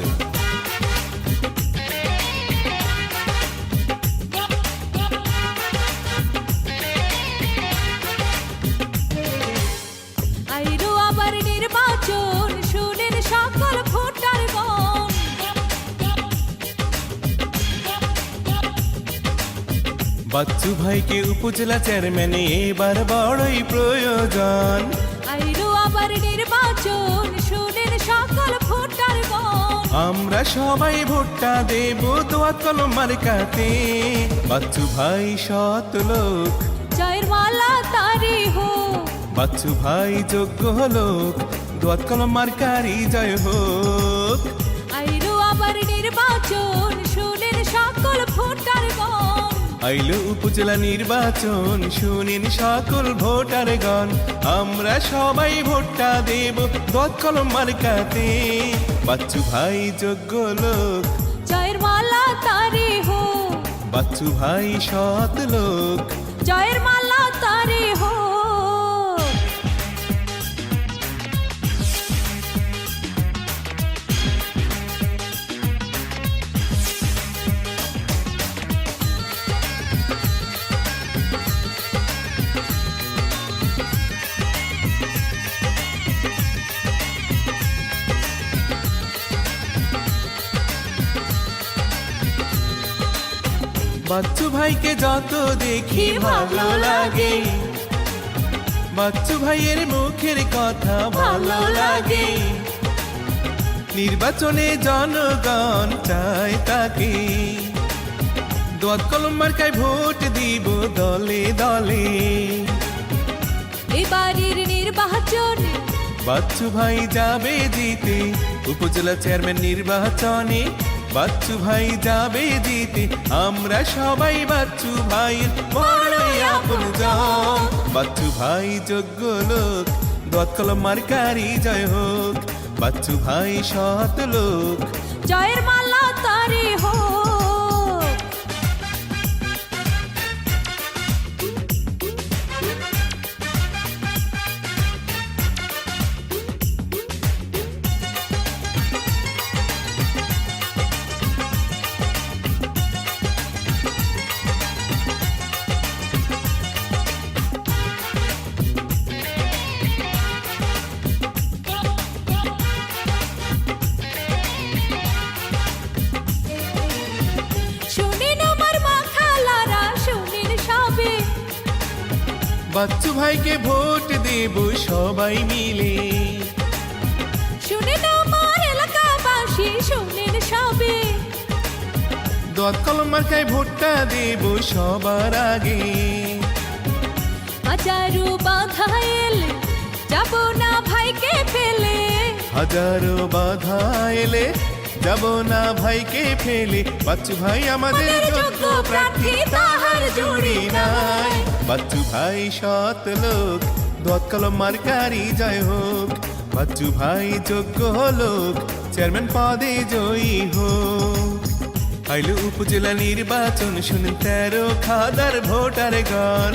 গণ। বাচ্চু ভাইকে উপজেলা চেয়ারম্যান এবার বড়ই প্রয়োজন। আইরো আবার নির্বাচন শুনেন সকল আমরা সবাই ভোটটা দেব তোয়া কলম মার্কাতে বাচ্চু ভাই সত লোক। জয়ের মালা তারি হো বাচ্চু ভাই যোগ্য হলো দোয়াত কলম মার্কারি জয় হোক। আইলো উপজেলা নির্বাচন শুনিন সকল ভোটারগণ। আমরা সবাই ভোটটা দেব কলম মার্কাতে। বাচ্চু ভাই যোগ্য লোক। জয়ের মালা তারি হো বাচ্চু ভাই সৎ লোক। জয়ের বাচ্চু ভাইকে যত দেখি ভালো লাগে। বাচ্চু ভাইয়ের মুখের কথা ভালো লাগে। নির্বাচনে জনগণ চায় তাকে। দোয়াত কলম মার্কায় ভোট দিব দলে দলে। এবারের নির্বাচনে। বাচ্চু ভাই যাবে জিতে। উপজেলা চেয়ারম্যান নির্বাচনে বাচ্চু ভাই যাবে জিতে আমরা সবাই বাচ্চু ভাইয়ের বড়ই আপন। বাচ্চু ভাই যোগ্য লোক দত কলম মার্কারি জয় হোক। বাচ্চু ভাই সৎ লোক। জয়ের মালা তারি হো বাচ্চু ভাইকে ভোট দেব সবাই মিলে। শুনিন আমার এলাকাবাসী শুনিন সবে। দত কলম মার্কায় ভোটটা দেব সবার আগে। হাজারো বাধা এলে যাব না ভাইকে ফেলে। হাজারো বাধা এলে যাব না ভাইকে ফেলে। বাচ্চু ভাই আমাদের যোগ্য প্রার্থী তাহার জুড়ি নাই বাচ্চু ভাই সৎ লোক দত কলম মার্কারি জয় হোক। বাচ্চু ভাই যোগ্য লোক চেয়ারম্যান পদে জয়ী হোক। আইলো উপজেলা নির্বাচন শুনেন তেরো খাদার ভোটার গণ।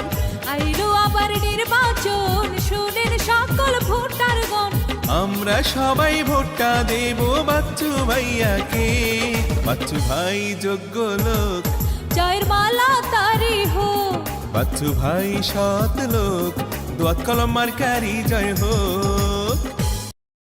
আইলো আবার নির্বাচন শুনেন সকল ভোটার গণ। আমরা সবাই ভোটটা দেব বাচ্চু ভাইয়াকে। বাচ্চু ভাই যোগ্য লোক। জয়ের মালা তারি বাচ্চু ভাই সৎ লোক। দোয়াত কলম মার্কারি জয় হোক।